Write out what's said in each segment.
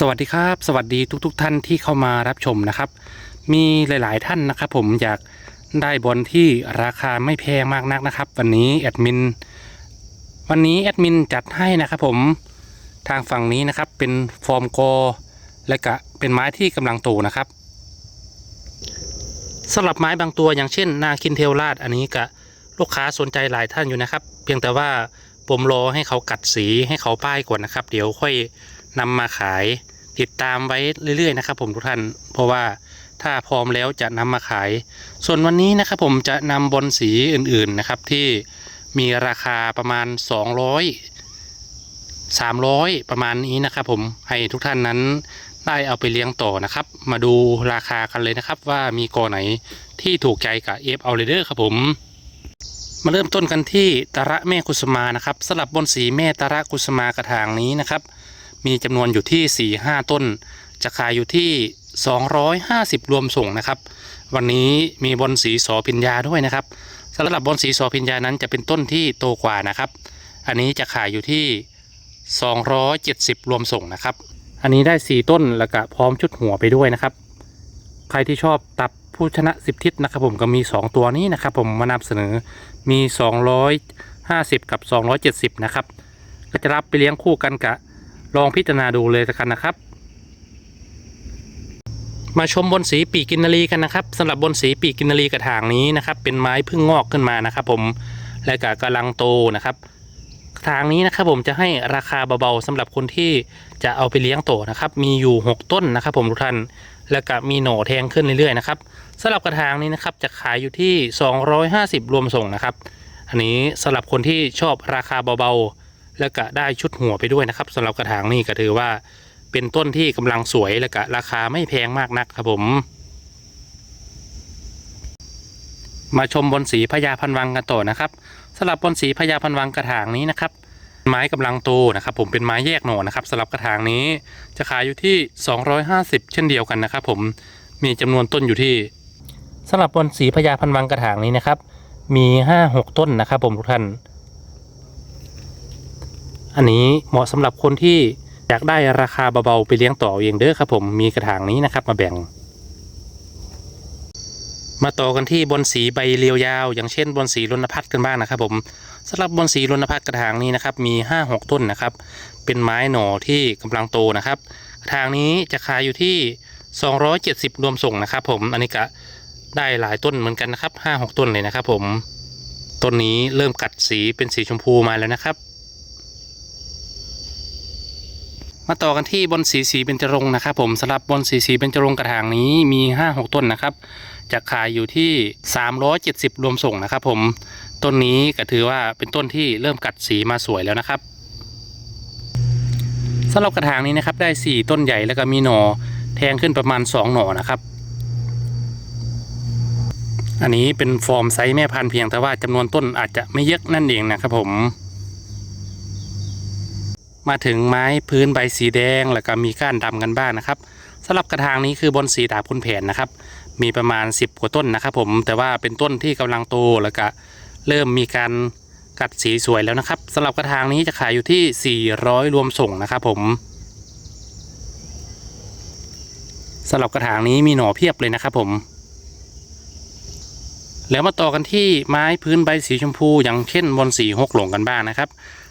สวัสดีครับ สวัสดีทุกๆท่านที่เข้ามารับชมนะครับ มีหลายๆท่านนะครับ ผมอยากได้บอลที่ราคาไม่แพงมากนักนะครับ วันนี้แอดมินวันนี้แอดมินจัดให้นะครับ ผมทางฝั่งนี้นะครับ เป็นฟอร์มกอและก็เป็นไม้ที่กำลังโตนะครับสำหรับไม้บางตัวอย่างเช่น นาคินเทลลาดอันนี้ก็ลูกค้าสนใจหลายท่านอยู่นะครับ เพียงแต่ว่าผมรอให้เขากัดสีให้เขาป้ายก่อนนะครับ เดี๋ยวค่อย นำมาขายติดตามไว้เรื่อยๆนะครับ ผมทุกท่านเพราะว่าถ้าพร้อมแล้วจะนำมาขาย ส่วนวันนี้นะครับผมจะนำบอลสีอื่นๆนะครับที่มีราคาประมาณ 200 300 ประมาณนี้นะครับผมให้ทุกท่านนั้นได้เอาไปเลี้ยงต่อนะครับ มาดูราคากันเลยนะครับ ว่ามีกอไหนที่ถูกใจกับเอฟเอาเลเดอร์ครับผมมาเริ่มต้นกันที่ตระแม่กุสมานะครับสลับบนสีแม่ตระกุสมากระถางนี้นะครับ มีจำนวนอยู่ที่ 4 5 ต้น จะขายอยู่ที่ 250 รวมส่งนะครับ วันนี้มีบอนสีสอพิญญาด้วยนะครับสำหรับบอนสีสอพิญญานั้นจะเป็นต้นที่โตกว่านะครับ อันนี้จะขายอยู่ที่ 270 รวมส่งนะครับ อันนี้ได้ 4 ต้นแล้วก็พร้อมชุดหัวไปด้วยนะครับ ใครที่ชอบตับผู้ชนะ 10 ทิศนะครับผมก็มี 2 ตัวนี้นะครับ ผมมานำเสนอมี 250 กับ 270 นะครับ ก็จะรับไปเลี้ยงคู่กันกับ ลองพิจารณาดูเลยสักกันนะครับ มาชมบนสีปีกกินนารีกันนะครับสำหรับบนสีปีกกินนารีกระถางนี้นะครับ เป็นไม้เพึ่งงอกขึ้นมานะครับ ผมและก็กำลังโตนะครับกระถางนี้นะครับผมจะให้ราคาเบาๆสำหรับคนที่จะเอาไปเลี้ยงโตนะครับ มีอยู่ 6 ต้นนะครับ ผมทุกท่านแล้วก็มีหน่อแทงขึ้นเรื่อยๆนะครับสำหรับกระถางนี้นะครับจะขายอยู่ที่ 250 รวมส่งนะครับ อันนี้สำหรับคนที่ชอบราคาเบาๆ แล้วก็ได้ชุดหัวไปด้วยนะครับสำหรับกระถางนี่ก็ถือว่าเป็นต้นที่กำลังสวยแล้วก็ราคาไม่แพงมากนักครับผม มาชมบนสีพญาพันวังกันต่อนะครับสำหรับบนสีพญาพันวังกระถางนี้นะครับ ไม้กำลังโตนะครับ ผมเป็นไม้แยกหน่อนะครับสำหรับกระถางนี้จะขายอยู่ที่ 250 เช่นเดียวกันนะครับ ผมมีจำนวนต้นอยู่ที่สำหรับบนสีพญาพันวังกระถางนี้นะครับ มี 5-6 ต้นนะครับ ผมทุกท่าน อันนี้เหมาะสำหรับคนที่อยากได้ราคาเบาๆไปเลี้ยงต่อเองเด้อครับผมมีกระถางนี้นะครับ มาแบ่ง มาต่อกันที่บนสีใบเรียวยาว อย่างเช่นบนสีรณพัฒน์กันบ้างนะครับผมสำหรับบนสีรณพัฒน์กระถางนี้นะครับมี 5-6 ต้นนะครับ เป็นไม้หน่อที่กำลังโตนะครับ กระถางนี้จะขายอยู่ที่ 270 รวมส่งนะครับ ผมอันนี้ก็ได้หลายต้นเหมือนกันนะครับ5-6 ต้นเลยนะครับ ผมต้นนี้เริ่มกัดสีเป็นสีชมพูมาแล้วนะครับ มาต่อกันที่บนสีสีเบญจรงค์นะครับผมสำหรับบนสีสีเบญจรงค์กระถางนี้มี 5-6 ต้นนะครับจะขายอยู่ที่ 370 รวมส่งนะครับผมต้นนี้ก็ถือว่าเป็นต้นที่เริ่มกัดสีมาสวยแล้วนะครับสำหรับกระถางนี้นะครับได้ 4 ต้นใหญ่แล้วก็มีหนอแทงขึ้นประมาณ 2 หนอนะครับ อันนี้เป็นฟอร์มไซส์แม่พันธุ์เพียงแต่ว่าจำนวนต้นอาจจะไม่เยอะนั่นเองนะครับผม มาถึงไม้พื้นใบสีแดง แล้วก็มีก้านดำกันบ้างนะครับสำหรับกระถางนี้คือบนสีดาบคุณแผนนะครับ มีประมาณ 10 กว่าต้นนะครับ ผมแต่ว่าเป็นต้นที่กำลังโตแล้วก็เริ่มมีการกัดสีสวยแล้วนะครับสำหรับกระถางนี้จะขายอยู่ที่ 400 รวมส่งนะครับ ผมสำหรับกระถางนี้มีหน่อเพียบเลยนะครับ ผม แล้วมาต่อกันที่ไม้พื้นใบสีชมพู อย่างเช่นบนสีหกหลงกันบ้างนะครับ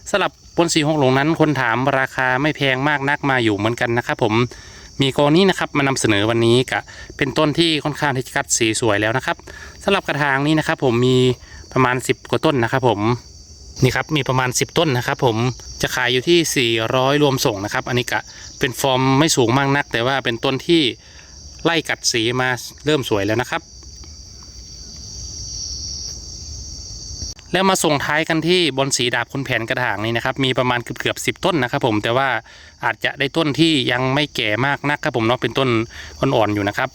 สำหรับบนสีหกหลงนั้น คนถามราคาไม่แพงมากนักมาอยู่เหมือนกันนะครับผมมีกรณีนะครับมานำเสนอวันนี้กะเป็นต้นที่ค่อนข้างที่จะกัดสีสวยแล้วนะครับสำหรับกระถางนี้นะครับ ผมมีประมาณ 10 กว่าต้นนะครับ ผมนี่ครับมีประมาณ 10 ต้นนะครับ ผมจะขายอยู่ที่ 400 รวมส่งนะครับ อันนี้กะเป็นฟอร์มไม่สูงมากนัก แต่ว่าเป็นต้นที่ไล่กัดสีมาเริ่มสวยแล้วนะครับ แล้วมาส่งท้ายกันที่บนสีดาบคุณแผนกระถางนี้นะครับ มีประมาณเกือบเกือบสิต้นนะครับผมแต่ว่าอาจจะได้ต้นที่ยังไม่แก่มากนักครับผมเนาะเป็นต้นอ่อนๆอยู่นะครับ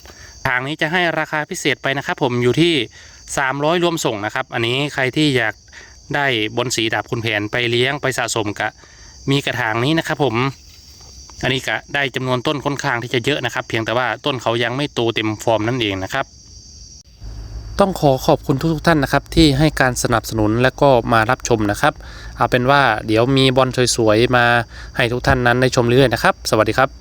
ทางนี้จะให้ราคาพิเศษไปนะครับ ผมอยู่ที่ 300 รวมส่งนะครับ อันนี้ใครที่อยากได้บนสีดาบคุณแผนไปเลี้ยงไปสะสมกะมีกระถางนี้นะครับผมอันนี้ก็ได้จำนวนต้นค่อนข้างที่จะเยอะนะครับ เพียงแต่ว่าต้นเขายังไม่โตเต็มฟอร์มนั่นเองนะครับ ต้องขอขอบคุณทุกๆท่านนะครับ ที่ให้การสนับสนุนและก็มารับชมนะครับ เอาเป็นว่าเดี๋ยวมีบอลสวยๆมาให้ทุกท่านนั้นได้ชมเรื่อยๆนะครับ สวัสดีครับ